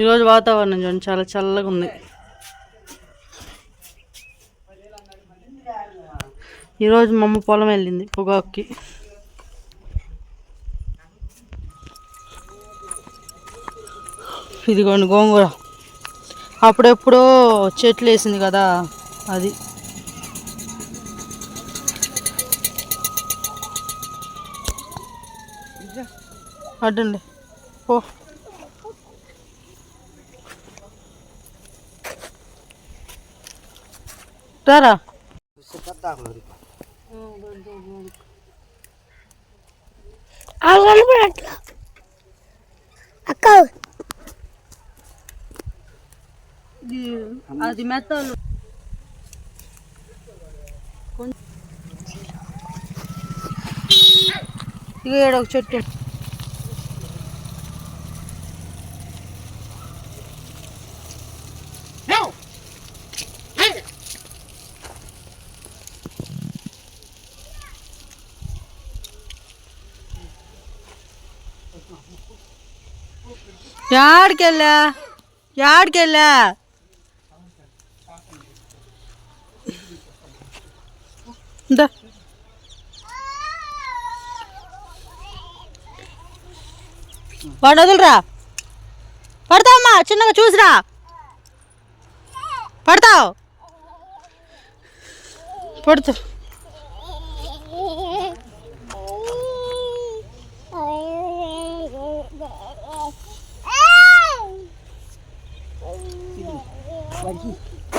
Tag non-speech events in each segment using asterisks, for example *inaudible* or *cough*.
ఈరోజు వాతావరణం చూడండి చాలా చల్లగా ఉంది. ఈరోజు మా అమ్మ పొలం వెళ్ళింది పొగాకుకి. ఇదిగోండి గోంగూర. అప్పుడెప్పుడో చెట్లు వేసింది కదా అది. అడ్డండి. పో రారా కనపడట్లా అక్క అది మెత్తలు ఇక ఈడ ఒక చెట్టు యాడికెళ్ళా యాడికెళ్ళా ఇందా వాడు వదులురా పడతావమ్మా చిన్నగా చూసిరా పడతావు పడుతావు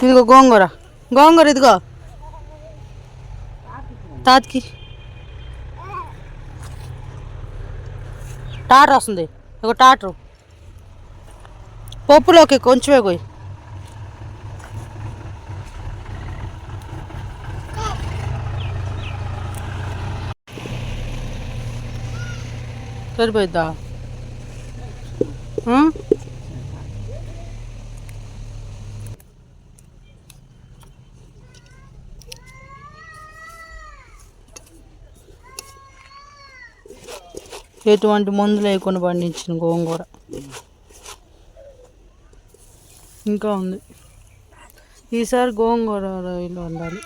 ఇదిగో గోంగూర. గోంగూర ఇదిగో. తాతకి. టాటర్ వస్తుంది. ఒక టాటరు. పప్పులోకి కొంచెమే పోయి. సరిపోయిద్దా? ఎటువంటి మందులు లేకుండా పండించిన గోంగూర ఇంకా ఉంది ఈసారి గోంగూర రొయ్యలు వండాలి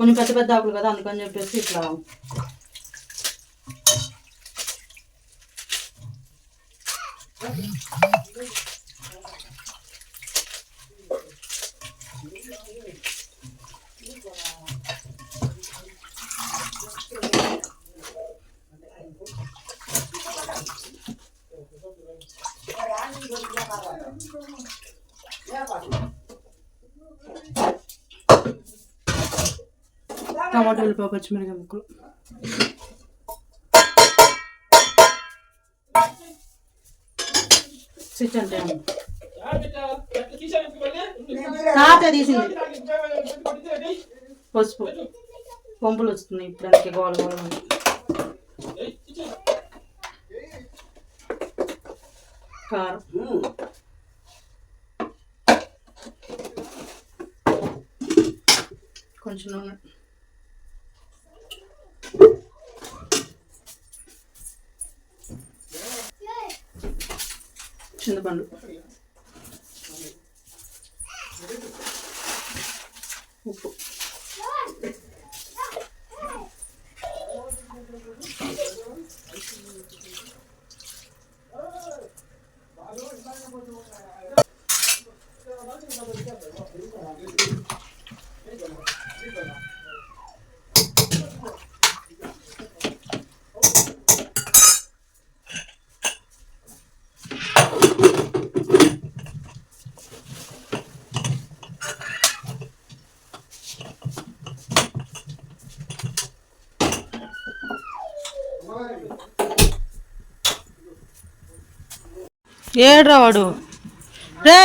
కొన్ని పెద్ద పెద్ద ఆకులు కదా అందుకని చెప్పేసి ఇట్లా టమాటా ఉల్లిపాయ పచ్చిమిరకాయ ముక్కలు. స్విచ్ అంటే తాత తీసింది. పసుపు. పంపులు వస్తున్నాయి ఇప్పుడు అందుకే గోల గోల. కారం. కొంచెం నూనె. చింతపండు. ఏడ్రా వాడు? రే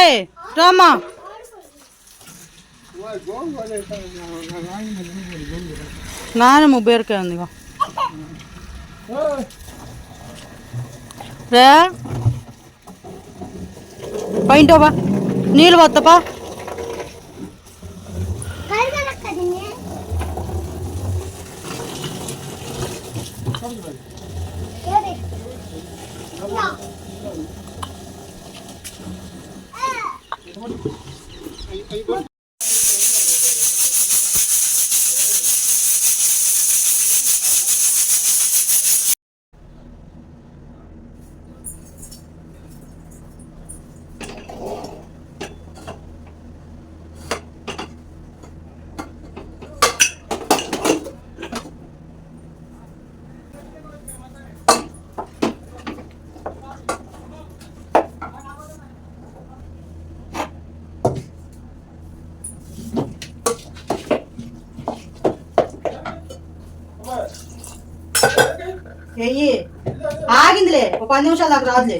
రామా నానమ్మ బీరకాయ ఉంది రే పైంటోబా నీళ్ళు Are you, are you going ఎయ్యి ఆగిందిలే. ఒక పది నిమిషాలు దాకా రాదులే.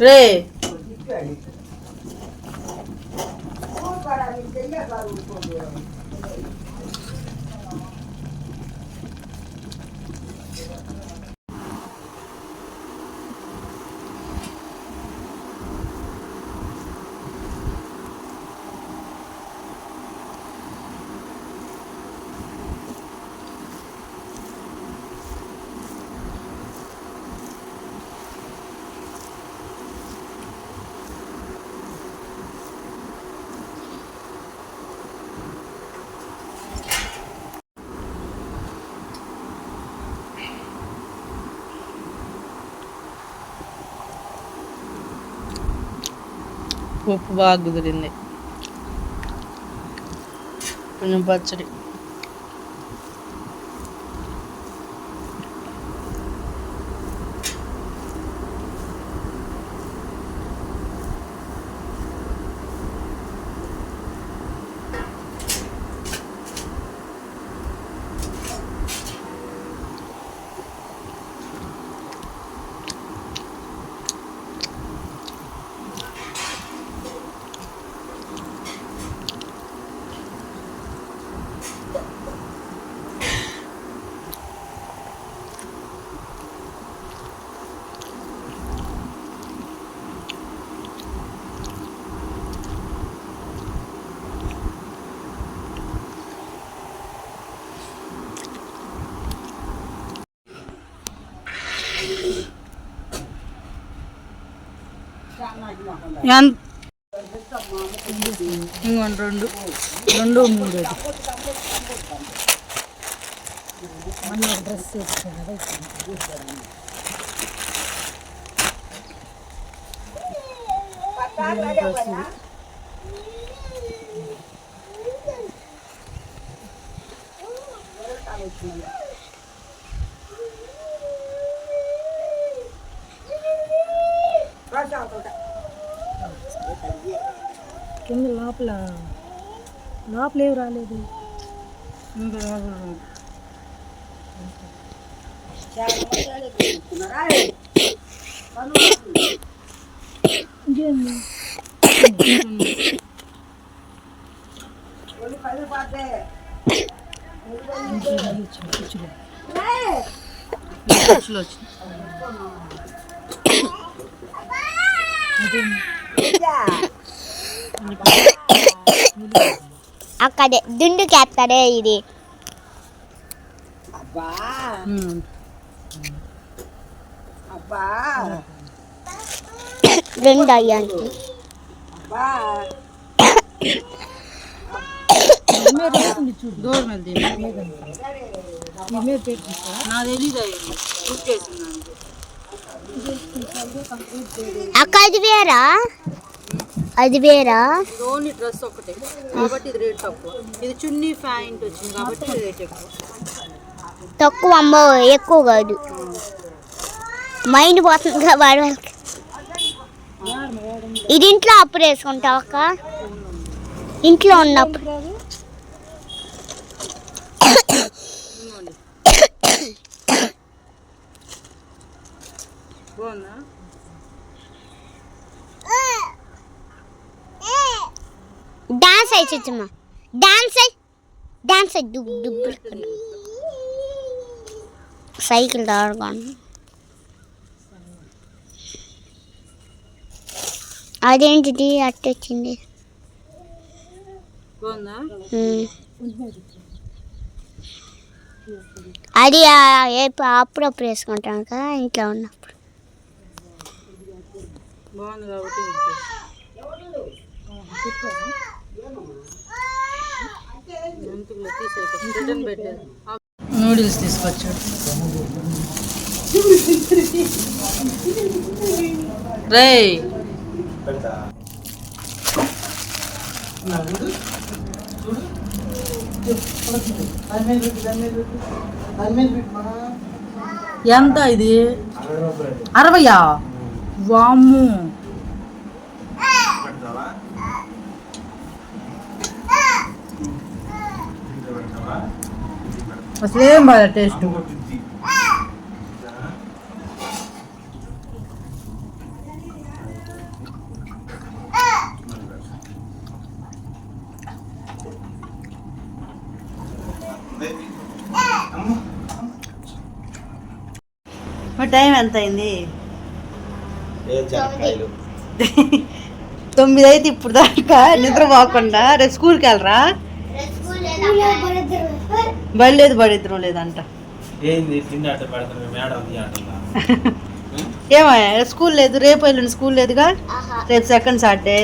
రే ఉప్పు బాగా కుదిరింది కొంచెం ఇంకోండి రెండు. రెండు మూడు మొన్న ఒక డ్రెస్ వేసుకున్నాడు కింద లోపల లోపల ఏవి రాలేదు. ఇంకేంది? అక్కడే దుండుకేస్తాడే ఇది. రెండు అయ్యానికి. దూరం వెళ్తే నా తెలీదు అయ్యి. బుక్ చేసింది అక్క అది వేరా? అది వేరా? ఇది ఓన్లీ డ్రెస్ ఒకటే. కాబట్టి ఇది రేట్ తక్కువ. ఇది చున్నీ ప్యాంట్ వచ్చింది కాబట్టి రేట్ ఎక్కువ. తక్కువ అమ్మో ఎక్కువ కాదు. మైండ్ పోతుంది వాడి వాళ్ళకి ఇది ఇంట్లో అప్పుడు వేసుకుంటావు అక్క? ఇంట్లో ఉన్నప్పుడు. బాగుందా? డాన్స్ డాన్స్ అయ్యి డాన్స్ అయ్యి దుబ్బు దుబ్బు సైకిల్ ఆడుకోండి అదేంటిది? అట్టొచ్చింది. అది అప్పుడప్పుడు వేసుకుంటాం కదా ఇంట్లో ఉన్నప్పుడు. బాగుంది కాబట్టి. రిటర్న్ నూడిల్స్ తీసుకొచ్చాడు. రేయ్. ఎంత ఇది? అరవయా? వామ్ము. అసలు ఏం బాగా టేస్ట్. టైం ఎంత అయింది తొమ్మిది అయితే ఇప్పుడు దాకా నిద్ర పోకుండా రేపు స్కూల్కి వెళ్ళరా? బయలుదేరి బడిద్దరం లేదంట. *laughs* ఏమయ్యా స్కూల్ లేదు రేపు ఎల్లుండి స్కూల్ లేదుగా? రేపు సెకండ్ సాటర్డే.